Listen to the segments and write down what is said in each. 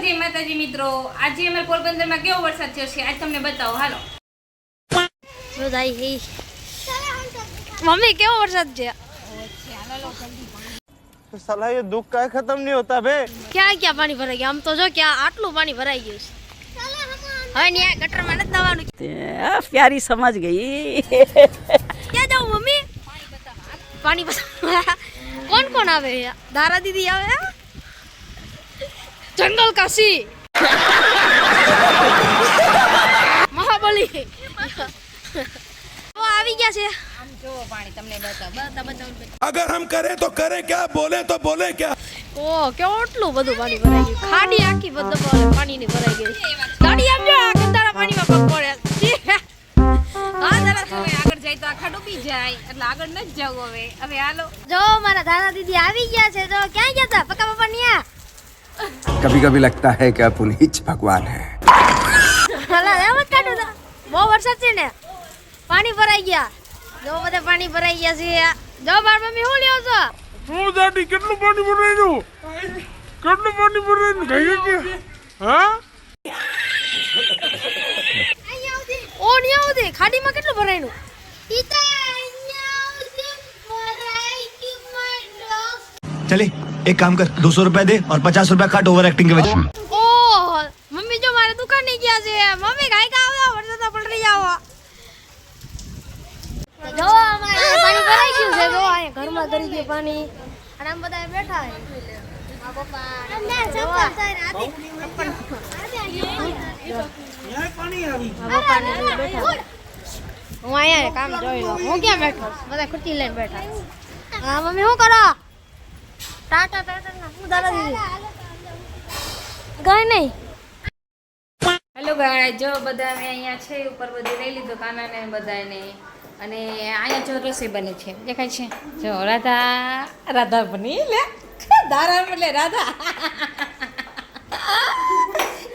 જય માતાજી મિત્રો આજે અમારે પોરબંદરમાં કેવો વરસાદ થયો છે આજ તમને બતાવો હાલો બધાય હે મમ્મી કેવો વરસાદ છે साला ये दुख का खत्म नहीं होता बे ક્યાં ક્યાં પાણી ભરાઈ ગયા આમ તો જો ક્યાં આટલું પાણી ભરાઈ ગયું છે હવે ન્યા ગટરમાં નથી દવાનું आ, प्यारी समझ गई ક્યાં જાઉં મમ્મી પાણી બતાવવા કોણ કોણ આવે દારા દીદી આવે જંગલ કાશી મહાબલી આવી ગયા છે. આમ જો પાણી તમને અગર હમ કરે તો કરે ક્યા બોલે તો બોલે ક્યા? ઓ કેટલું બધું પાણી ભરાઈ ગયું. ખાડી આખી બધું પાણીની ભરાઈ ગઈ. ગાડી આપજો આ ગંદારા પાણીમાં પગ પડે આગળ જાય તો આખા ડૂબી જાય. એટલે આગળ ન જ જાવ હવે. હવે હાલો. જો મારા દાદા દીદી આવી ગયા છે. જો ક્યાં ગયા હતા પક્કા પપ્પા ન્યા. कभी कभी लगता है कि आप उन्हीं च भगवान हैं હલા એમ જ કાઢું તા બહુ વરસાદ છે ને પાણી ભરાઈ ગયા જો બધા પાણી ભરાઈ ગયા છે જો બાર મમ્મી હું લ્યો છો શું દાદી કેટલું પાણી ભરાયું કેટલું પાણી ભરાયું કહીએ કે હા ઓ ન્યા ઉધી ખાડીમાં કેટલું ભરાયું चले एक काम कर दो सौ रुपया दे और पचास रुपया काट ओवर एक्टिंग के वजह ઓહ મમ્મી જો મારે દુકાને ગયા છે મમ્મી ગાય કા આવ્યા વરસાદ પલટી આવો જો અમારે પાણી ભરાઈ ગયું છે જો અહીંયા ઘરમાં કરી ગયું પાણી અને આમ બધા બેઠા છે આ પપ્પા હું અહીંયા કામ જોઈ લઉં હું ક્યાં બેઠો છું? બધા ખુરશી લઈને બેઠા હા મમ્મી શું કરો હેલો ગાય જો બધા અમે અહીંયા છે, ઉપર બધી લઈ લીધું કાનાને બધાને અને અહીંયા જો રસોઈ બને છે, દેખાય છે? જો રાધા રાધા બની, લે. દારા એટલે રાધા.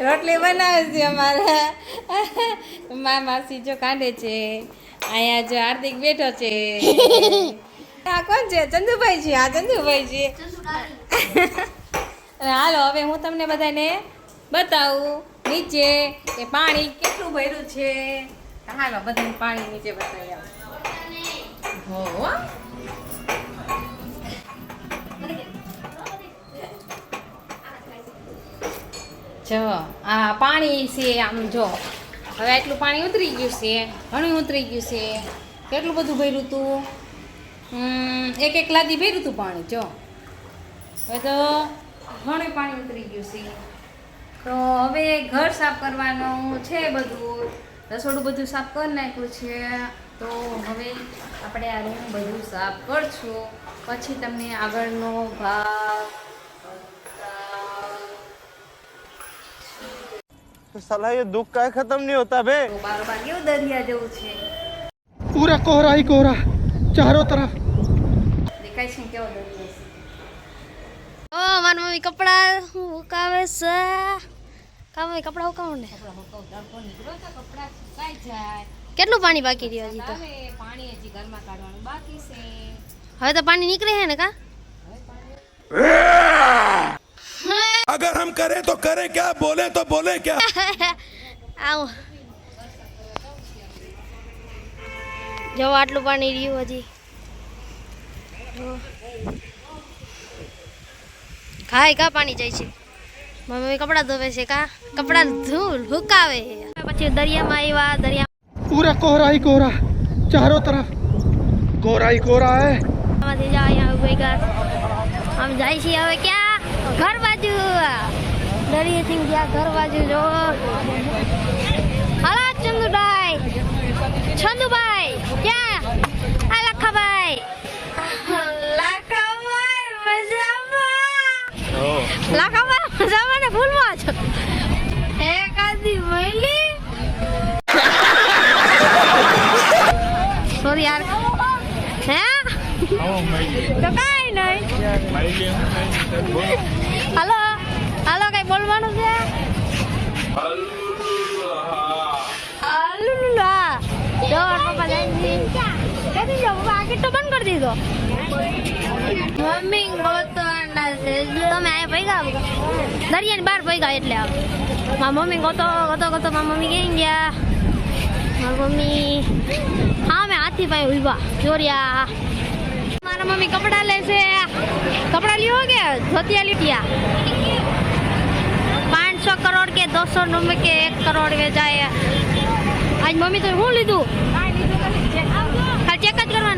રોટલી બનાવે છે અમારે. મા માસી જો કાંડે છે, અહીંયા જો હાર્દિક બેઠો છે. આ કોણ છે? ચંદુભાઈ છે. આ ચંદુભાઈ છે. હાલો, હવે હું તમને બધાને બતાવું નીચે કે પાણી કેટલું ભર્યું છે. હાલો, બધાને પાણી નીચે બતાવી આવો. જો આ પાણી છે આમ જો. હવે આટલું પાણી ઉતરી ગયું છે, ઘણું ઉતરી ગયું છે. કેટલું બધું ભર્યું હતું એક એક લાદી ભર્યું હતું પાણી જો હવે તો ઘણું પાણી ઉતરી ગયું છે તો હવે ઘર સાફ કરવાનું છે બધું રસોડું બધું સાફ કરી નાખ્યું છે તો હવે આપણે આ રૂમ બધું સાફ કરશું પછી તમને આગળનો ભાગ साला ये दुख का खत्म नहीं होता बे તો બારોબાર કેવું દરિયા જેવું છે पूरा कोहरा ही कोहरा चारों तरफ દેખાય છે કેવો દરિયો છે ઓ મારી મમ્મી કપડા હુકાવે છે કા મમ્મી કપડા હુકાવો ને કપડાં સુકાઈ જાય કેટલું પાણી બાકી રહ્યું હજી તો હવે પાણી હજી ઘરમાં કાઢવાનું બાકી છે હવે તો પાણી નીકળે છે ને કા अगर हम करें तो करें क्या बोले तो बोले क्या આવું જો આટલું પાણી રહ્યું હજી. ખાય કા પાણી જાય છે? મમ્મી કપડાં ધોવે છે કા? કપડાં ધૂળ હુકાવે. પછી દરિયામાં આવ્યા દરિયા પૂરા કોહરા કોહરા. ચારો તરફ. કોહરા હી કોહરા હે. આમાંથી જા અહીંયા ઊભી ગયા આમ જાય છે હવે ક્યાં? ઘર બાજુ. દરિયા થી ગયા ઘર બાજુ જો. હાલો ચંદુભાઈ. ચંદુભાઈ ક્યાં આ લખાભાઈ લખાભાઈ મજામાં ને ભૂલવા છો એકાદી મળી સોરી યાર હે તો કાઈ નહીં હાલો હાલો કઈ બોલવાનું છે પપ્પા આ કિટ્ટો બંધ કરી દીધો મમ્મી ગોતવાના તમે અહીંયા ભેગા દરિયાની બહાર ભેગા એટલે આવ મારા મમ્મી ગોતો ગોતો ગોતો મારા મમ્મી ક્યાં ગયા મારા મમ્મી હા મેં હાથી ભાઈ ઊભા ચોર્યા મારા મમ્મી કપડાં લે છે કપડાં લ્યો કે ધોતિયા લીટિયા પાંચસો કરોડ કે દોસો નું કે એક કરોડ વેચાય આજ મમ્મી તો શું લીધું ખાલી ચેક જ કરવાનું હોય ઓ આટલું બધું કરિયરનું લઈ લીધું आ,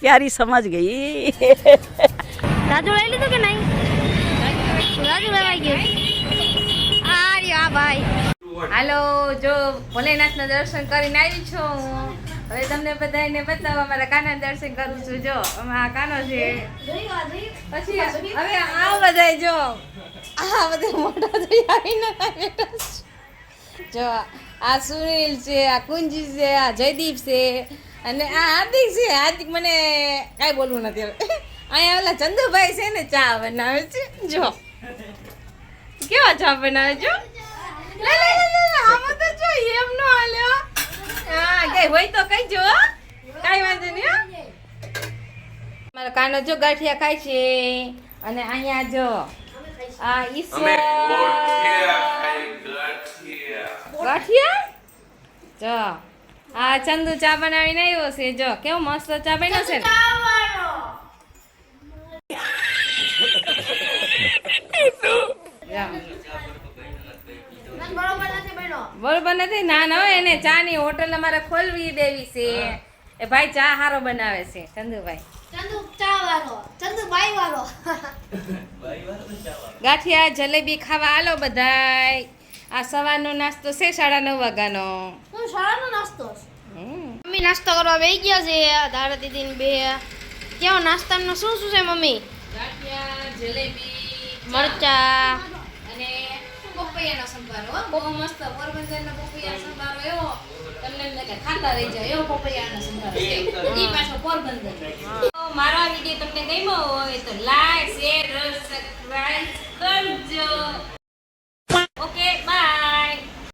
પ્યારી સમજ ગઈ. રાજુ લઈ લીધું કે નહીં? રાજુ લેવાઈ ગયું. આ આ ભાઈ. હાલો જો ભોલેનાથના દર્શન કરીને આવી છો હું. હવે તમને બધાને બતાવવા મારા કાના દર્શન કરું છું. જો આ કાનો છે. પછી હવે આ બધા જો. આ બધા મોટા થઈ આવીને બેઠા જો આ સુનિલ છે, આ કુંજી છે, આ જયદીપ છે, અને આ હાર્દિક છે. હાર્દિક મને કાંઈ બોલવું નથી હવે. અહીંયા ઓલા ચંદુભાઈ છે ને, ચા બનાવે છે. જો. કેવા ચા બનાવે છો? લે લે લે તો જો એમ હા. કઈ હોય તો કઈ જો કાંઈ વાંધો નહીં. મારો કાનો જો ગાંઠિયા ખાય છે. અને અહીંયા જો, આ ઈશ્વર. ગાંઠિયા જો, આ ચંદુ ચા બનાવીને આવ્યો છે, જો, કેવો મસ્ત ચા બન્યો છે. બરોબર નથી, ના ના, હોય એને ચા ની હોટલ અમારે ખોલવી દેવી છે. એ ભાઈ ચા હારો બનાવે છે, ચંદુભાઈ. ગાંઠિયા જલેબી ખાવા આલો બધાય. આ સવારનો નાસ્તો છે સાડા નવ વાગ્યાનો. હું શાળાનો નાસ્તો. મમ્મી નાસ્તો કરવા બેસી ગયા છે દીદી ને બે. કેવો નાસ્તાનો શું શું છે મમ્મી? ગાંઠિયા જલેબી મરચા. અને પપૈયાનો સંભારો બહુ મસ્ત પોરબંદરનો પપૈયા સંભારો એવો. તમને એમ ખાતા રહી જાય એવો પપૈયાનો સંભારો છે. ઈ પાછો પોરબંદર. મારો આ વીડિયો તમને ગમ્યો હોય તો લાઈક શેર સબસ્ક્રાઇબ ขมา